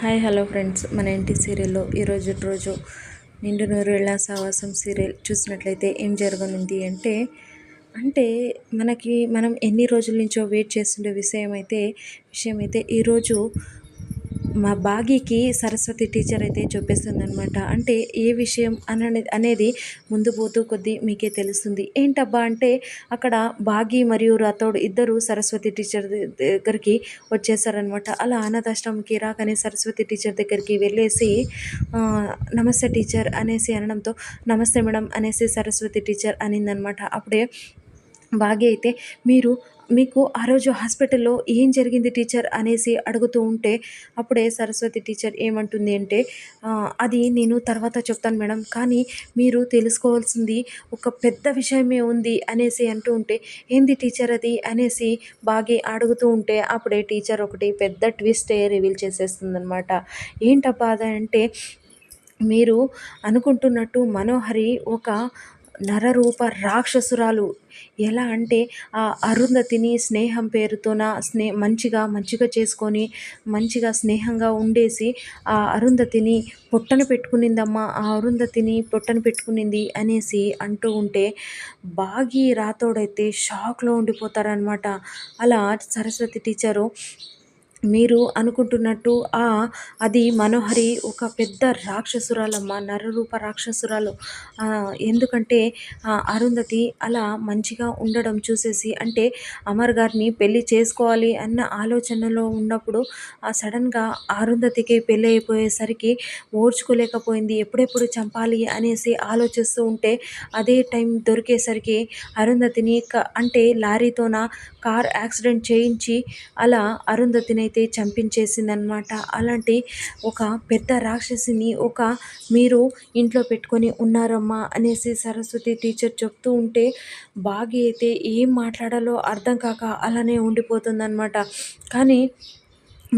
Hi hello friends. మన ఇంటి సీరియల్లో ఈరోజు రోజు నిండు నూరేళ్ళ సావాసం సీరియల్ చూసినట్లయితే ఏం జరగనుంది అంటే అంటే మనకి మనం ఎన్ని రోజుల నుంచో వెయిట్ చేస్తుండే విషయం అయితే విషయం అయితే ఈరోజు మా బాగీకి సరస్వతి టీచర్ అయితే చూపిస్తుంది అనమాట అంటే ఏ విషయం అనే అనేది ముందు పోతూ కొద్దీ మీకే తెలుస్తుంది. ఏంటబ్బా అంటే అక్కడ బాగి మరియు రాథోడ్ ఇద్దరు సరస్వతి టీచర్ దగ్గరికి వచ్చేసారనమాట అలా అనాథాశ్రమంకి రాగానే సరస్వతి టీచర్ దగ్గరికి వెళ్ళేసి నమస్తే టీచర్ అనేసి అనడంతో నమస్తే మేడం అనేసి సరస్వతి టీచర్ అనిందనమాట అప్పుడే బాగి అయితే మీరు మీకు ఆ రోజు హాస్పిటల్లో ఏం జరిగింది టీచర్ అనేసి అడుగుతూ ఉంటే అప్పుడే సరస్వతి టీచర్ ఏమంటుంది అంటే అది నేను తర్వాత చెప్తాను మేడం. కానీ మీరు తెలుసుకోవాల్సింది ఒక పెద్ద విషయమే ఉంది అనేసి అంటూ ఉంటే ఏంది టీచర్ అది? అనేసి బాగా అడుగుతూ ఉంటే అప్పుడే టీచర్ ఒకటి పెద్ద ట్విస్ట్ రివీల్ చేసేస్తుంది అనమాట అది అంటే మీరు అనుకుంటున్నట్టు మనోహరి ఒక నరరూప రాక్షసురాలు. ఎలా అంటే ఆ అరుంధతిని స్నేహం పేరుతోన స్నే మంచిగా మంచిగా చేసుకొని మంచిగా స్నేహంగా ఉండేసి ఆ అరుంధతిని పొట్టను పెట్టుకునిందమ్మా ఆ అరుంధతిని పొట్టను పెట్టుకునింది అనేసి అంటూ ఉంటే బాగి రాతోడైతే షాక్లో ఉండిపోతారనమాట అలా సరస్వతి టీచరు మీరు అనుకుంటున్నట్టు ఆ అది మనోహరి ఒక పెద్ద రాక్షసురాలమ్మ నరరూప రాక్షసురాలు. ఎందుకంటే అరుంధతి అలా మంచిగా ఉండడం చూసేసి అంటే అమర్ గారిని పెళ్ళి చేసుకోవాలి అన్న ఆలోచనలో ఉన్నప్పుడు ఆ సడన్గా అరుంధతికి పెళ్ళి అయిపోయేసరికి ఓర్చుకోలేకపోయింది. ఎప్పుడెప్పుడు చంపాలి అనేసి ఆలోచిస్తూ ఉంటే అదే టైం దొరికేసరికి అరుంధతిని అంటే లారీతోన కార్ యాక్సిడెంట్ చేయించి అలా అరుంధతిని అయితే చంపించేసిందనమాట అలాంటి ఒక పెద్ద రాక్షసిని ఒక మీరు ఇంట్లో పెట్టుకొని ఉన్నారమ్మా అనేసి సరస్వతి టీచర్ చెప్తూ ఉంటే బాగి అయితే ఏం మాట్లాడాలో అర్థం కాక అలానే ఉండిపోతుందన్నమాట. కానీ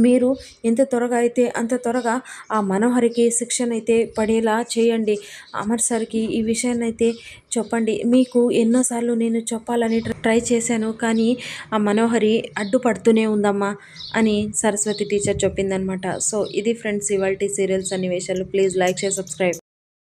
మీరు ఎంత త్వరగా అయితే అంత త్వరగా ఆ మనోహరికి శిక్షణ అయితే పడేలా చేయండి. అమర్ సార్కి ఈ విషయాన్ని అయితే చెప్పండి. మీకు ఎన్నోసార్లు నేను చెప్పాలని ట్రై చేశాను. కానీ ఆ మనోహరి అడ్డుపడుతూనే ఉందమ్మా అని సరస్వతి టీచర్ చెప్పిందనమాట సో ఇది ఫ్రెండ్స్ ఇవాళ సీరియల్స్ సన్నివేశాలు. Please like share subscribe.